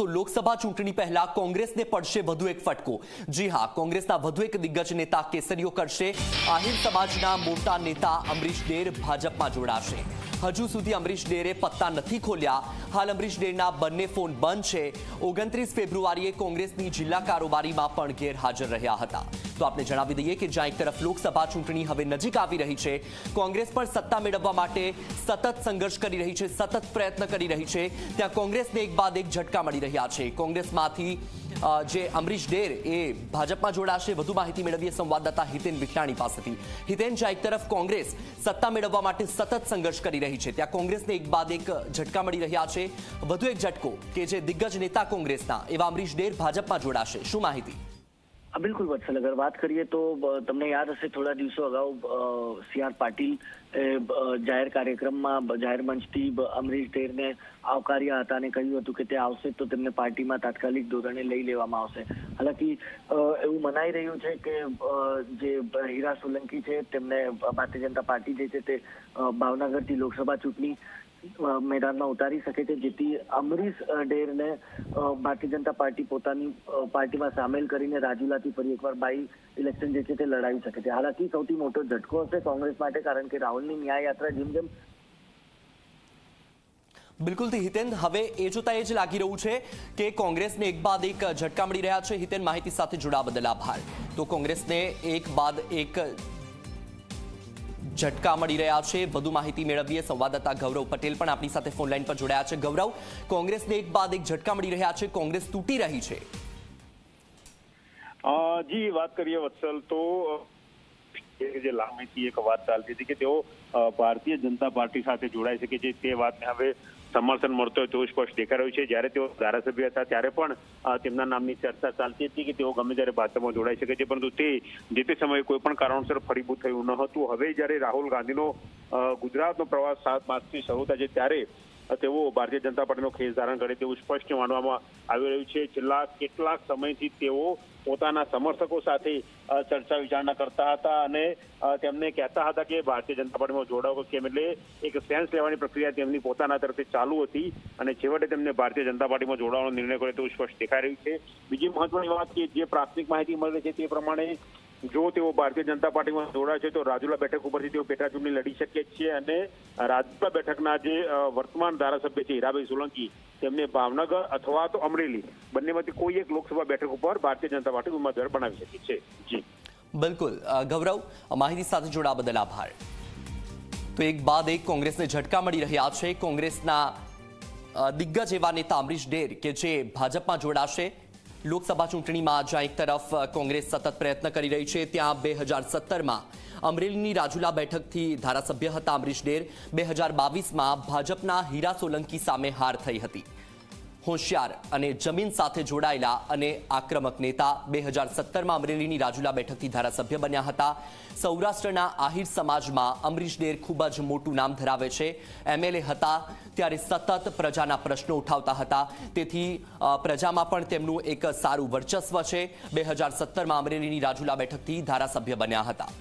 તો લોકસભા ચૂંટણી પહેલા કોંગ્રેસને પડશે વધુ એક ફટકો. જી હા, કોંગ્રેસના વધુ એક દિગ્ગજ નેતા કેસરીઓ કરશે. આહિર સમાજના મોટા નેતા અમરીશ ડેર ભાજપમાં જોડાશે. હજુ સુધી અમરીશ ડેરે પત્તા નથી ખોલ્યા. હાલ અમરીશ ડેરના બંને ફોન બંધ છે. ઓગણત્રીસ ફેબ્રુઆરીએ કોંગ્રેસની જિલ્લા કારોબારીમાં પણ ગેરહાજર રહ્યા હતા. તો આપને જણાવી દઈએ કે જ્યાં એક તરફ લોકસભા ચૂંટણી હવે નજીક આવી રહી છે, કોંગ્રેસ પણ સત્તા મેળવવા માટે સતત સંઘર્ષ કરી રહી છે, સતત પ્રયત્ન કરી રહી છે. ત્યાં કોંગ્રેસને એક બાદ એક ઝટકા મળી રહ્યા છે. કોંગ્રેસમાંથી જે અમરીશ ડેર એ ભાજપમાં જોડાશે, વધુ માહિતી મેળવીએ સંવાદદાતા હિતેન વિઠાણી પાસેથી. હિતેન, જ્યાં એક તરફ કોંગ્રેસ સત્તા મેળવવા માટે સતત સંઘર્ષ કરી રહી છે, ત્યાં કોંગ્રેસને એક બાદ એક ઝટકા મળી રહ્યા છે. વધુ એક ઝટકો કે જે દિગ્ગજ નેતા કોંગ્રેસના એવા અમરીશ ડેર ભાજપમાં જોડાશે. શું માહિતી? બિલકુલ વત્સલ, અગર વાત કરીએ તો તમને યાદ હશે થોડા દિવસો અગાઉ સી આર પાટીલ જાહેર કાર્યક્રમમાં જાહેર મંચથી અમરીશ ઢેરને આવકાર્યા હતા અને કહ્યું હતું કે તે આવશે તો તેમને પાર્ટીમાં તાત્કાલિક ધોરણે લઈ લેવામાં આવશે. હાલાકી એવું મનાઈ રહ્યું છે કે જે હીરા સોલંકી છે, તેમને ભારતીય જનતા પાર્ટી જે છે તે ભાવનગરથી લોકસભા ચૂંટણી મેદાનમાં ઉતારી શકે છે. જેથી અમરીશ ડેરને ભારતીય જનતા પાર્ટી પોતાની પાર્ટીમાં સામેલ કરીને રાજુલાથી ફરી એકવાર બાઈ ઇલેક્શન જે છે તે લડાવી શકે છે. હાલાકી સૌથી મોટો ઝટકો હશે કોંગ્રેસ માટે, કારણ કે રાહુલની ન્યાય યાત્રા જેમ જેમ બિલકુલથી હિતેન, હવે એ જોતા એ જ લાગી રહ્યું છે કે કોંગ્રેસને એક બાદ એક ઝટકા મળી રહ્યા છે. હિતેન, માહિતી સાથે જોડા બદલ આભાર. તો કોંગ્રેસને એક બાદ એક ઝટકા મળી રહ્યા છે. વધુ માહિતી મેળવીએ. સંવાદદાતા ગૌરવ પટેલ પણ આપણી સાથે ફોન લાઈન પર જોડાયા છે. ગૌરવ, કોંગ્રેસને એક બાદ એક ઝટકા મળી રહ્યા છે. કોંગ્રેસ તૂટી રહી છે. જી, વાત કરીએ વત્સલ તો જે લાંબીથી એક વાત ચાલતી હતી કે તેઓ ભારતીય જનતા પાર્ટી સાથે શકે છે તે વાતને હવે સમર્થન મળતો હોય તેવું સ્પષ્ટ દેખાઈ રહ્યું છે. જ્યારે તેઓ ધારાસભ્ય હતા, ત્યારે પણ તેમના નામની ચર્ચા ચાલતી હતી કે તેઓ ગમે ત્યારે ભાજપમાં જોડાઈ શકે છે. પરંતુ તે, જે તે સમયે કોઈ પણ કારણોસર ફરીભૂત થયું ન હતું. હવે જ્યારે રાહુલ ગાંધીનો ગુજરાતનો પ્રવાસ સાત માર્ચથી શરૂ થાય છે, ત્યારે તેઓ ભારતીય જનતા પાર્ટીનો ખેસ ધારણ કરે તેવું સ્પષ્ટ માનવામાં આવી રહ્યું છે. છેલ્લા કેટલાક સમયથી તેઓ પોતાના સમર્થકો સાથે ચર્ચા વિચારણા કરતા હતા અને તેમને કહેતા હતા કે ભારતીય જનતા પાર્ટીમાં જોડાવો કેમ એટલે એક સેન્સ લેવાની પ્રક્રિયા તેમની પોતાના તરફથી ચાલુ હતી અને છેવટે તેમને ભારતીય જનતા પાર્ટીમાં જોડાવાનો નિર્ણય કર્યો તેવું સ્પષ્ટ દેખાઈ રહ્યું છે. બીજી મહત્વની વાત કે જે પ્રાથમિક માહિતી મળી છે તે પ્રમાણે જો તેઓ ભારતીય જનતા પાર્ટીમાં જોડાય છે, તો રાજુલા બેઠક ઉપરથી તેઓ પેટા ચૂંટણી લડી શકે છે અને રાજુલા બેઠકના જે વર્તમાન ધારાસભ્ય છે હીરાભાઈ સોલંકી, તેમને ભાવનગર અથવા તો અમરેલી બંનેમાંથી કોઈ એક લોકસભા બેઠક ઉપર ભારતીય જનતા પાર્ટી ઉમેદવાર બનાવી શકે છે. જી. બિલકુલ. ગૌરવ માહિતી સાથે જોડા બદલ આભાર. તો એક બાદ એક કોંગ્રેસને ઝટકા મળી રહ્યા છે. કોંગ્રેસના દિગ્ગજ એવા નેતા અમરીશ ડેર કે જે ભાજપમાં જોડાશે લોકસભા ચૂંટણીમાં જ્યાં એક તરફ કોંગ્રેસ સતત પ્રયત્ન કરી રહી છે, ત્યાં બે હજાર સત્તરમાં અમરેલીની રાજુલા બેઠકથી ધારાસભ્ય હતા અમરીશ ડેર. બે હજાર બાવીસમાં ભાજપના હીરા સોલંકી સામે હાર થઈ હતી. હોશિયાર અને જમીન સાથે જોડાયેલા અને આક્રમક નેતા બે હજાર સત્તરમાં અમરેલીની રાજુલા બેઠકથી ધારાસભ્ય બન્યા હતા. સૌરાષ્ટ્રના આહિર સમાજમાં અમરીશ ડેર ખૂબ જ મોટું નામ ધરાવે છે. એમએલએ હતા ત્યારે સતત પ્રજાના પ્રશ્નો ઉઠાવતા હતા. તેથી પ્રજામાં પણ તેમનું એક સારું વર્ચસ્વ છે. બે હજાર સત્તરમાં અમરેલીની રાજુલા બેઠકથી ધારાસભ્ય બન્યા હતા.